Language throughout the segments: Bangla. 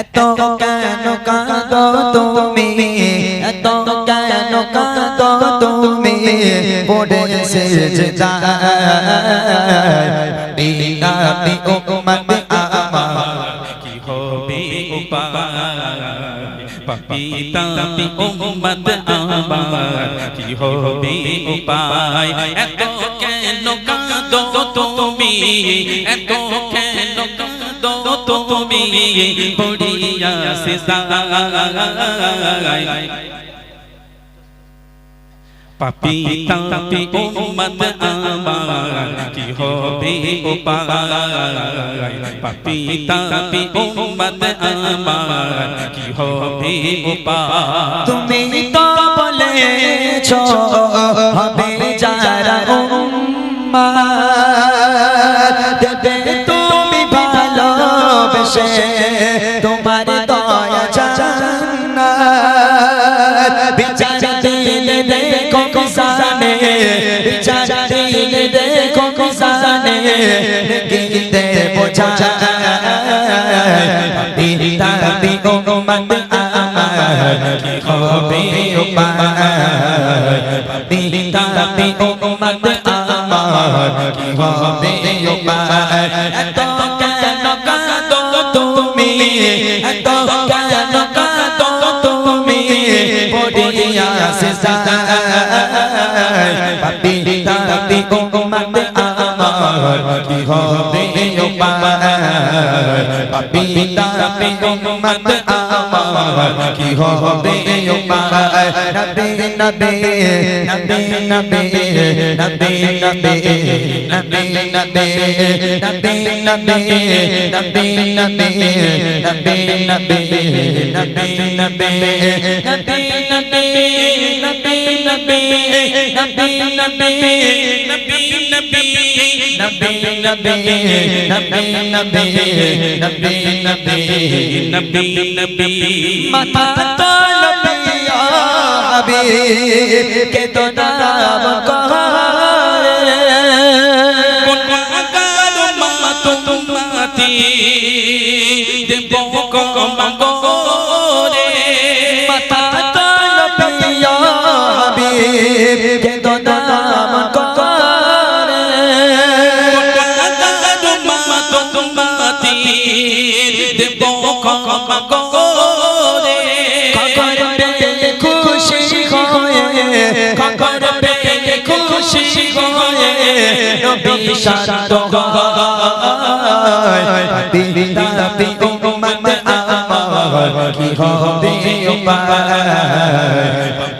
এত কেন কাঁদো তুমি? এত কেন কাঁদো তুমি? পড়ে সেজদায় বিনাবি উম্মত আমার। কি হবে উপায়? উম্মত আমার। কি হবে উপায়? এত কেন কাঁদো তুমি? এত কেন তুমি পড়িয়া সিজায় পাপিতা পি উম্মত আমার, কি হবে উপায়? পাপিতা পি উম্মত আমার, কি হবে উপায়? তুমি তো বলেছ, হবে যারা উম্মা গীতে বোঝা পিতা পি উম্মত আমার কি হবে উপায় পিতা পি উম্মত আমার কি হবে উপায় এত কেন কাঁদো তুমি এত সিজায় কি হবে পিতা পি উম্মত আমার কি হবে নবী নবী নবী নবী নবী নবী নবী নবী নবী নবী নবী নবী নবী নবী নবী নবী নবী নবী নবী নবী নবী নবী নবী নবী নবী নবী নবী নবী নবী নবী নবী নবী নবী মাথা তোলো পিয়া হাবিব কে তো নাম করে কোন আকার মা তোমাতি কেঁদো না আমার কপারে মামা তোমাতি দেব ক্ষমা করে খবর পেয়ে খুশি হয়ে খবর পেয়ে খুশি হয়ে নবী শান্ত হয় দিদা দিদি মামা কি হবে উপায়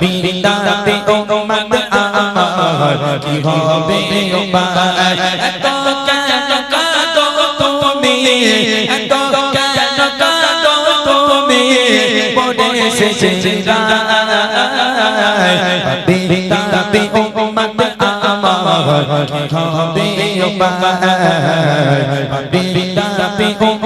পি উম্মত আমার কি হবে উপায় এত কেন কাঁদো তুমি এত কেন কাঁদো তুমি পড়ে পিতা পি উম্মত আমার কি হবে উপায় পি উম্মত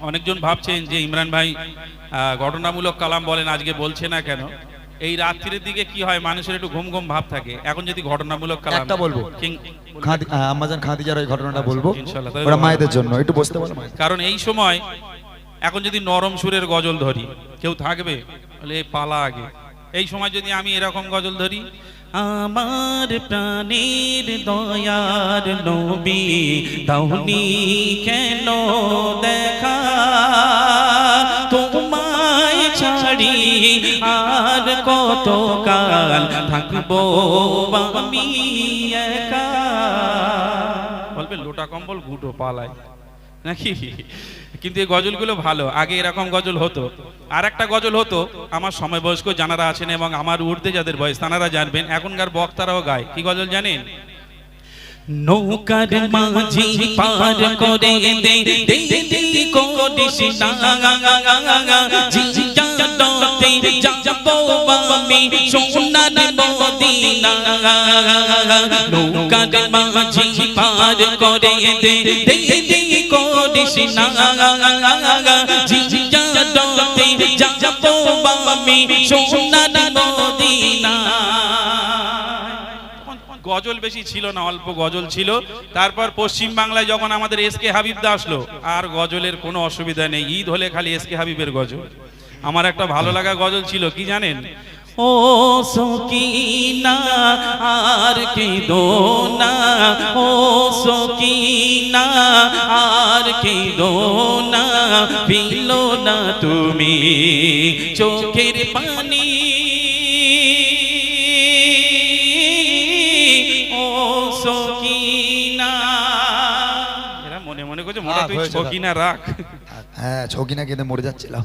অনেকজন ভাবছেন যে ইমরান ভাই ঘটনামূলক কালাম বলেন আজকে বলছে না কেন? এই রাত্রির দিকে কি হয়? মানুষের একটু ঘুম ঘুম ভাব থাকে। এখন যদি ঘটনামূলক কালাম একটা বলব। আমাজন খাদিজার ওই ঘটনাটা বলব। ইনশাআল্লাহ, ওরা মায়েদের জন্য। একটু বসতে বলো কারণ এই সময় এখন যদি নরম সুরের গজল ধরি কেউ থাকবে? বলে পালা আগে। এই সময় যদি আমি এরকম গজল ধরি আমার প্রাণীর দয়ার নবী দাউনি কেন দেখা? তোমায় ছাড়ি আর কত কাল থাকব আমি একা? বলবে, লোটা কম্বল ঘুটো পালায়। নাকি? কিন্তু এই গজলগুলো ভালো আগে এরকম গজল হতো আর একটা গজল হতো আমার সময় বয়স্ক জানারা আছেন এবং আমার ঊর্ধ্বে যাদের বয়স তানারা জানবেন এখনকার বক্তারাও গায় কি গজল জানেন নৌকার মাঝি পার করে দে দে দে করিস না নৌকার মাঝি পার করে দে দে দে গজল বেশি ছিল না, অল্প গজল ছিল। তারপর পশ্চিম বাংলায় যখন আমাদের এস কে হাবিবদা আসলো, আর গজলের কোনো অসুবিধা নেই, ঈদ হলে খালি এস কে হাবিবের গজল। আমার একটা ভালো লাগা গজল ছিল, কি জানেন? ও সকিনা, আর কি দোনা, ও সকিনা আর না দোনা পিলো না তুমি চোখের পানি। ও সকিনা। এরা মনে মনে করছে মোটা রাখ তুই সকিনা রাখ হ্যাঁ ছকিনা কেঁদে মরে যাচ্ছিলাম